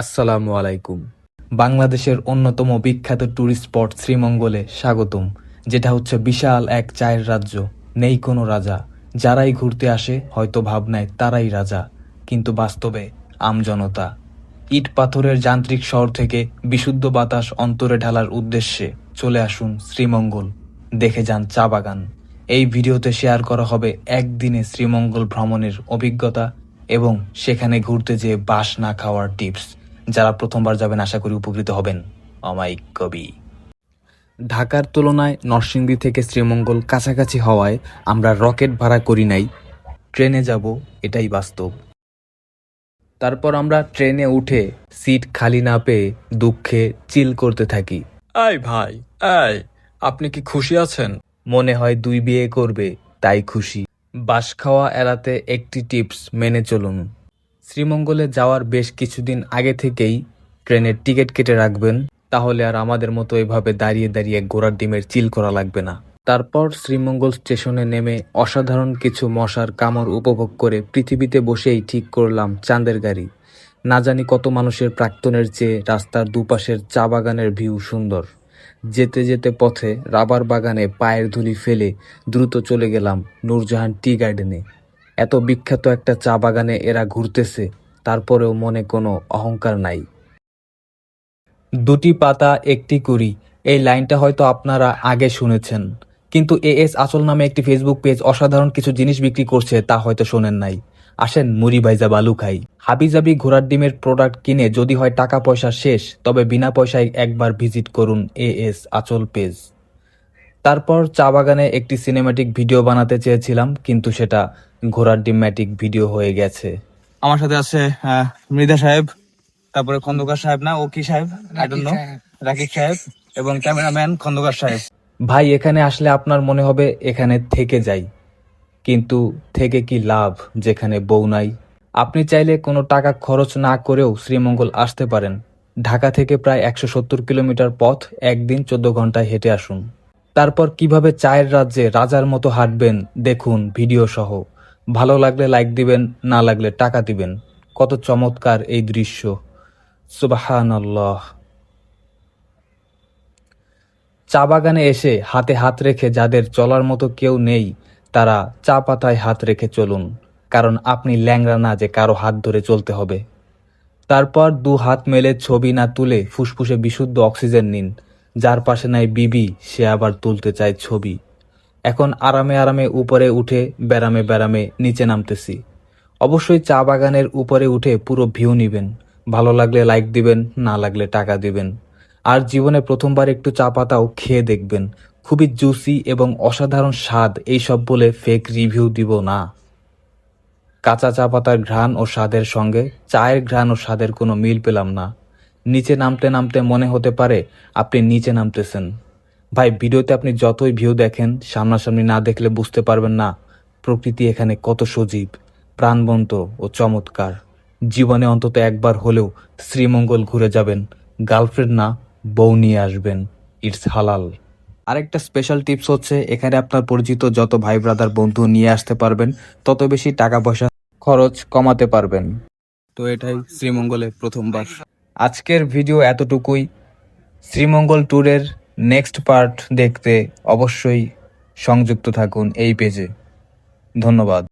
আসসালামু আলাইকুম। বাংলাদেশের অন্যতম বিখ্যাত ট্যুরিস্ট স্পট শ্রীমঙ্গলে স্বাগতম, যেটা হচ্ছে বিশাল এক চায়ের রাজ্য, নেই কোনো রাজা। যারাই ঘুরতে আসে, হয়তো ভাবনায় তারাই রাজা, কিন্তু বাস্তবে আমজনতা ইট পাথরের যান্ত্রিক শহর থেকে বিশুদ্ধ বাতাস অন্তরে ঢালার উদ্দেশ্যে চলে আসুন শ্রীমঙ্গল। দেখে যান চা বাগান। এই ভিডিওতে শেয়ার করা হবে একদিনে শ্রীমঙ্গল ভ্রমণের অভিজ্ঞতা এবং সেখানে ঘুরতে যেয়ে বাস না খাওয়ার টিপস। যারা প্রথমবার যাবেন আশা করি উপকৃত হবেন। অমায়িক কবি। ঢাকার তুলনায় নরসিংদী থেকে শ্রীমঙ্গল কাছাকাছি হওয়ায় আমরা রকেট ভাড়া করি নাই। ট্রেনে যাব এটাই বাস্তব। তারপর আমরা ট্রেনে উঠে সিট খালি না পেয়ে দুঃখে চিল করতে থাকি। এই ভাই এই আপনি কি খুশি আছেন? মনে হয় দুই বিয়ে করবে তাই খুশি। বাস খাওয়া এড়াতে একটি টিপস মেনে চলুন। শ্রীমঙ্গলে যাওয়ার বেশ কিছুদিন আগে থেকেই ট্রেনের টিকিট কেটে রাখবেন, তাহলে আর আমাদের মতো এভাবে দাঁড়িয়ে দাঁড়িয়ে গোড়ার ডিমের চিল করা লাগবে না। তারপর শ্রীমঙ্গল স্টেশনে নেমে অসাধারণ কিছু মশার কামড় উপভোগ করে পৃথিবীতে বসেই ঠিক করলাম চাঁদের গাড়ি। না জানি কত মানুষের প্রাক্তনের চেয়ে রাস্তার দুপাশের চা বাগানের ভিউ সুন্দর। যেতে যেতে পথে রাবার বাগানে পায়ের ধুলি ফেলে দ্রুত চলে গেলাম নূরজাহান টি গার্ডেনে। এত বিখ্যাত একটা চা বাগানে এরা ঘুরতেছে, তারপরেও মনে কোনো অহংকার নাই। দুটি পাতা, একটি কুড়ি, এই লাইনটা হয়তো আপনারা আগে শুনেছেন, কিন্তু এএস আচল নামে একটি ফেসবুক পেজ অসাধারণ কিছু জিনিস বিক্রি করছে তা হয়তো শোনেন নাই। আসেন মুড়ি ভাইজা বালু খাই। হাবিজাবি ঘোড়ার ডিমের প্রোডাক্ট কিনে যদি হয় টাকা পয়সা শেষ, তবে বিনা পয়সায় একবার ভিজিট করুন এএস আচল পেজ তারপর চা বাগানে একটি সিনেম্যাটিক ভিডিও বানাতে চেয়েছিলাম কিন্তু সেটা ঘোড়ার ডিম্যাটিক ভিডিও হয়ে গেছে। আমার সাথে আছে মৃধা সাহেব তারপরে খন্দকার সাহেব না ও কি সাহেব? আই ডোন্ট নো রাকিব সাহেব। এবং ক্যামেরাম্যান খন্দকার সাহেব। ভাই এখানে আসলে আপনার মনে হবে এখানে থেকে যাই কিন্তু থেকে কি লাভ যেখানে বউ নাই? আপনি চাইলে কোনো টাকা খরচ না করেও শ্রীমঙ্গল আসতে পারেন। ঢাকা থেকে প্রায় একশো সত্তর কিলোমিটার পথ একদিন চোদ্দ ঘন্টায় হেঁটে আসুন। তারপর কীভাবে চায়ের রাজ্যে রাজার মতো হাঁটবেন, দেখুন ভিডিও সহ। ভালো লাগলে লাইক দিবেন, না লাগলে টাকা দিবেন। কত চমৎকার এই দৃশ্য। সুবাহান চা বাগানে এসে হাতে হাত রেখে যাদের চলার মতো কেউ নেই, তারা চা পাতায় হাত রেখে চলুন, কারণ আপনি ল্যাংড়া না যে কারও হাত ধরে চলতে হবে। তারপর দু হাত মেলে ছবি না তুলে ফুসফুসে বিশুদ্ধ অক্সিজেন নিন। যার পাশে নাই বিবি, সে আবার তুলতে চায় ছবি। এখন আরামে আরামে উপরে উঠে ব্যারামে ব্যারামে নিচে নামতেছি। অবশ্যই চা বাগানের উপরে উঠে পুরো ভিউ নিবেন। ভালো লাগলে লাইক দিবেন, না লাগলে টাকা দিবেন। আর জীবনে প্রথমবার একটু চা পাতাও খেয়ে দেখবেন। খুবই জুসি এবং অসাধারণ স্বাদ এইসব বলে ফেক রিভিউ দিব না। কাঁচা চা পাতার ঘ্রাণ ও স্বাদের সঙ্গে, চায়ের ঘ্রাণ ও স্বাদের কোনো মিল পেলাম না। নিচে নামতে নামতে মনে হতে পারে আপনি নিচে নামতেছেন। ভাই, ভিডিওতে আপনি যতই ভিউ দেখেন, সামনাসামনি না দেখলে বুঝতে পারবেন না প্রকৃতি এখানে কত সজীব, প্রাণবন্ত ও চমৎকার। জীবনে অন্তত একবার হলেও শ্রীমঙ্গল ঘুরে যাবেন, গার্লফ্রেন্ড না, বউ নিয়ে আসবেন। ইটস হালাল। আরেকটা স্পেশাল টিপস হচ্ছে, এখানে আপনার পরিচিত যত ভাই ব্রাদার বন্ধু নিয়ে আসতে পারবেন, তত বেশি টাকা পয়সা খরচ কমাতে পারবেন। তো এটাই শ্রীমঙ্গলে প্রথমবার আজকের ভিডিও এতটুকুই। শ্রীমঙ্গল ট্যুরের নেক্সট পার্ট দেখতে অবশ্যই সংযুক্ত থাকুন এই পেজে। ধন্যবাদ।